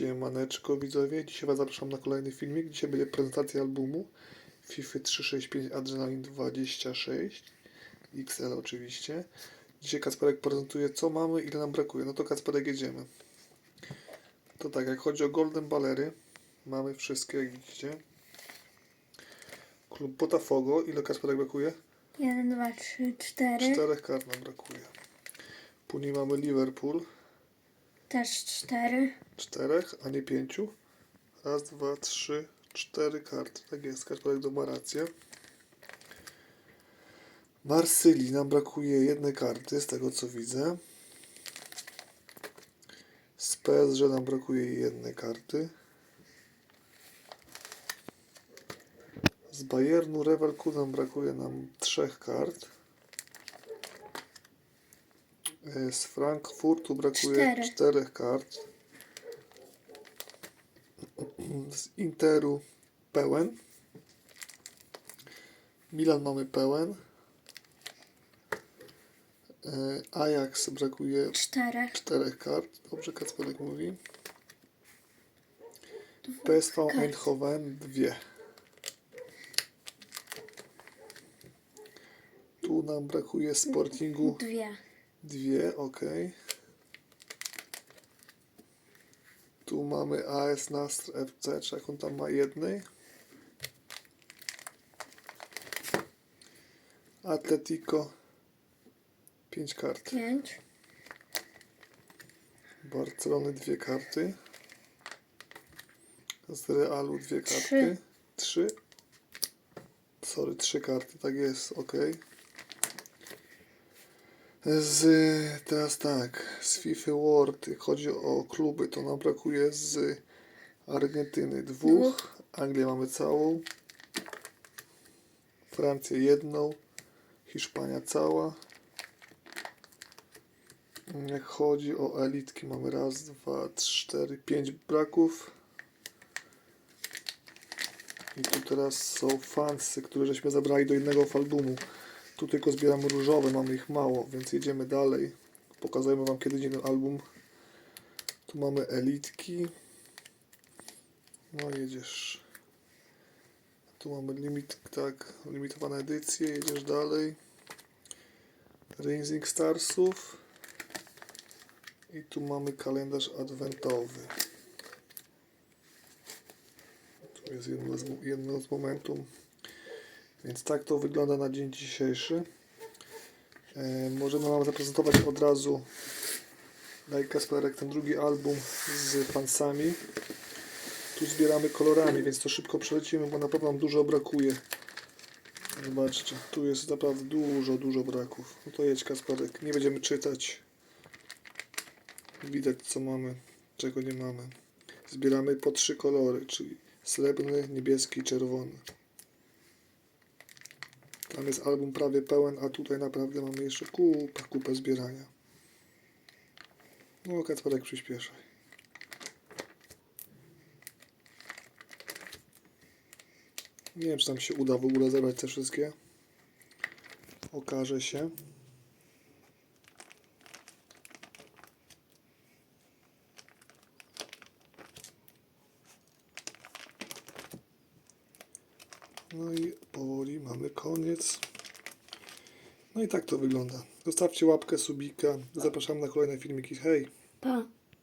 Siemaneczko widzowie, dzisiaj Was zapraszam na kolejny filmik. Dzisiaj będzie prezentacja albumu FIFA 365 Adrenaline 26 XL oczywiście. Dzisiaj Kacperek prezentuje co mamy, ile nam brakuje. No to Kacperek jedziemy. To tak, jak chodzi o Golden Ballery, mamy wszystkie jak widzicie. Klub Botafogo, ile Kacperek brakuje? 1, 2, 3, 4. Czterech kart nam brakuje. Później mamy Liverpool, Też 4. czterech, a nie pięciu. Raz, dwa, trzy, cztery karty. Tak jest, Kasperek ma rację. Marsylii nam brakuje jednej karty, z tego co widzę. Z PSG nam brakuje jednej karty. Z Bayernu Leverkusen nam brakuje nam trzech kart. E, Z Frankfurtu brakuje Cztery. czterech kart. Z Interu pełen. Milan mamy pełen. E, Ajax brakuje 4. czterech kart. Dobrze Kacperek mówi. PSV kart. Eindhoven dwie. Tu nam brakuje Sportingu 2. dwie, ok. Tu mamy AS Nastr FC, czy jak on tam ma jednej. Atletico 5 kart. 5. Barcelony dwie karty. Z Realu dwie karty. Trzy. Trzy. Sorry, trzy karty, tak jest, ok. Z, teraz tak, z FIFA World, chodzi o kluby, to nam brakuje z Argentyny dwóch. Anglię mamy całą, Francję jedną, Hiszpania cała. Jak chodzi o elitki, mamy raz, dwa, trzy, cztery, pięć braków. I tu teraz są fansy, które żeśmy zabrali do innego albumu. Tu tylko zbieramy różowe, mamy ich mało, więc jedziemy dalej. Pokazujemy Wam kiedyś jeden album. Tu mamy elitki. No jedziesz. Tu mamy limit, tak, limitowane edycje, jedziesz dalej. Rising Starsów. I tu mamy kalendarz adwentowy. Tu jest jedno z, jedno z. Więc tak to wygląda na dzień dzisiejszy. E, możemy Wam zaprezentować od razu Daj Kasperek ten drugi album z fansami. Tu zbieramy kolorami, więc to szybko przelecimy, bo na pewno nam dużo brakuje. Zobaczcie, tu jest naprawdę dużo, dużo braków. No to jedź Kasperek, nie będziemy czytać. Widać co mamy, czego nie mamy. Zbieramy po trzy kolory, czyli srebrny, niebieski i czerwony. Tam jest album prawie pełen, a tutaj naprawdę mamy jeszcze kupę, kupę zbierania. No Kacperek przyspieszaj. Nie wiem, czy nam się uda w ogóle zebrać te wszystkie. Okaże się. No i mamy koniec. No i tak to wygląda. Zostawcie łapkę, subika. Zapraszam na kolejne filmiki. Hej! Pa.